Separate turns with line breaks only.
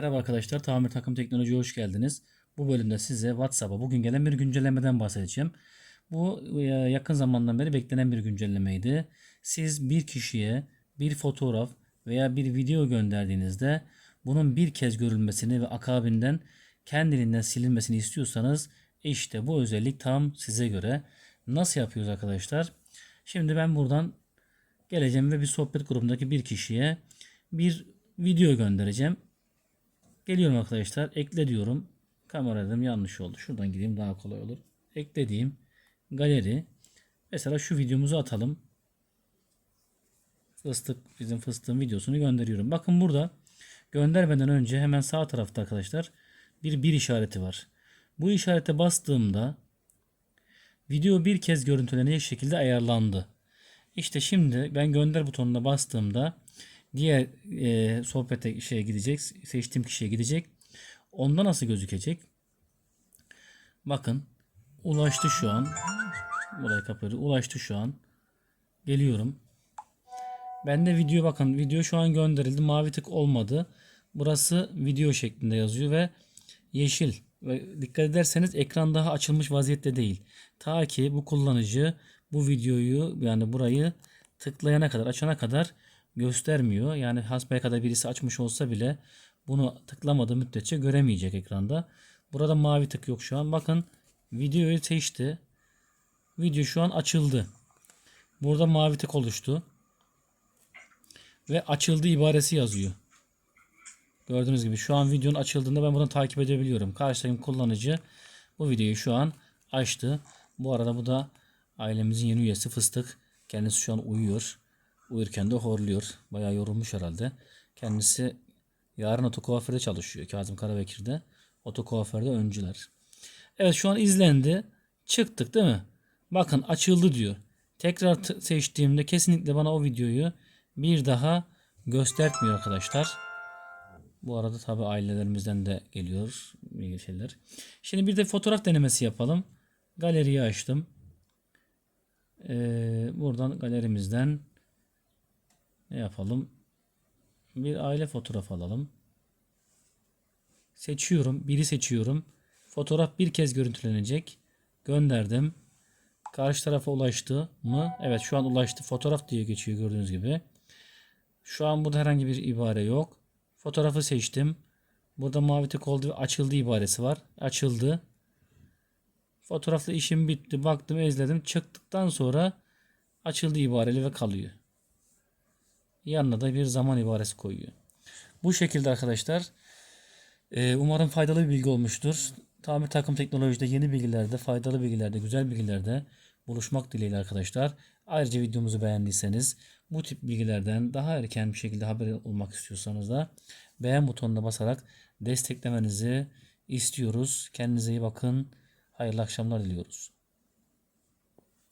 Merhaba arkadaşlar, Tamir Takım Teknoloji'ye hoş geldiniz. Bu bölümde size WhatsApp'a bugün gelen bir güncellemeden bahsedeceğim. Bu e, yakın zamandan beri beklenen bir güncellemeydi. Siz bir kişiye bir fotoğraf veya bir video gönderdiğinizde bunun bir kez görülmesini ve akabinden kendiliğinden silinmesini istiyorsanız işte bu özellik tam size göre. Nasıl yapıyoruz arkadaşlar? Şimdi ben buradan geleceğim ve bir sohbet grubundaki bir kişiye bir video göndereceğim. Geliyorum arkadaşlar. Ekle diyorum. Kamera yanlış oldu. Şuradan gideyim daha kolay olur. Eklediğim galeri. Mesela şu videomuzu atalım. Fıstık bizim fıstığın videosunu gönderiyorum. Bakın burada göndermeden önce hemen sağ tarafta arkadaşlar bir bir işareti var. Bu işarete bastığımda video bir kez görüntülenecek şekilde ayarlandı. İşte şimdi ben gönder butonuna bastığımda diğer e, sohbete şeye gidecek. Seçtiğim kişiye gidecek. Onda nasıl gözükecek? Bakın ulaştı şu an. Burayı kapatıyor. Ulaştı şu an. Geliyorum. Bende video bakın video şu an gönderildi. Mavi tık olmadı. Burası video şeklinde yazıyor ve yeşil. Ve dikkat ederseniz ekran daha açılmış vaziyette değil. Ta ki bu kullanıcı bu videoyu yani burayı tıklayana kadar açana kadar göstermiyor. Yani hasbelkader birisi açmış olsa bile bunu tıklamadığı müddetçe göremeyecek ekranda. Burada mavi tık yok şu an. Bakın videoyu seçti. Video şu an açıldı. Burada mavi tık oluştu. Ve açıldı ibaresi yazıyor. Gördüğünüz gibi şu an videonun açıldığında ben bunu takip edebiliyorum. Karşıdaki kullanıcı bu videoyu şu an açtı. Bu arada bu da ailemizin yeni üyesi Fıstık. Kendisi şu an uyuyor. Uyurken de horluyor. Bayağı yorulmuş herhalde. Kendisi yarın otokuaförde çalışıyor. Kazım Karabekir'de. Otokuaförde öncüler. Evet şu an izlendi. Çıktık değil mi? Bakın açıldı diyor. Tekrar seçtiğimde kesinlikle bana o videoyu bir daha göstermiyor arkadaşlar. Bu arada tabi ailelerimizden de geliyor ilgili şeyler. Şimdi bir de fotoğraf denemesi yapalım. Galeriyi açtım. Ee, buradan galerimizden ne yapalım? Bir aile fotoğrafı alalım. Seçiyorum. Biri seçiyorum. Fotoğraf bir kez görüntülenecek. Gönderdim. Karşı tarafa ulaştı mı? Evet şu an ulaştı. Fotoğraf diye geçiyor gördüğünüz gibi. Şu an burada herhangi bir ibare yok. Fotoğrafı seçtim. Burada mavi tık oldu ve açıldı ibaresi var. Açıldı. Fotoğrafla işim bitti. Baktım ezledim. Çıktıktan sonra açıldı ibareli ve kalıyor. Yanına da bir zaman ibaresi koyuyor. Bu şekilde arkadaşlar. Ee, umarım faydalı bir bilgi olmuştur. Tamir takım teknolojide yeni bilgilerde, faydalı bilgilerde, güzel bilgilerde buluşmak dileğiyle arkadaşlar. Ayrıca videomuzu beğendiyseniz bu tip bilgilerden daha erken bir şekilde haber olmak istiyorsanız da beğen butonuna basarak desteklemenizi istiyoruz. Kendinize iyi bakın. Hayırlı akşamlar diliyoruz.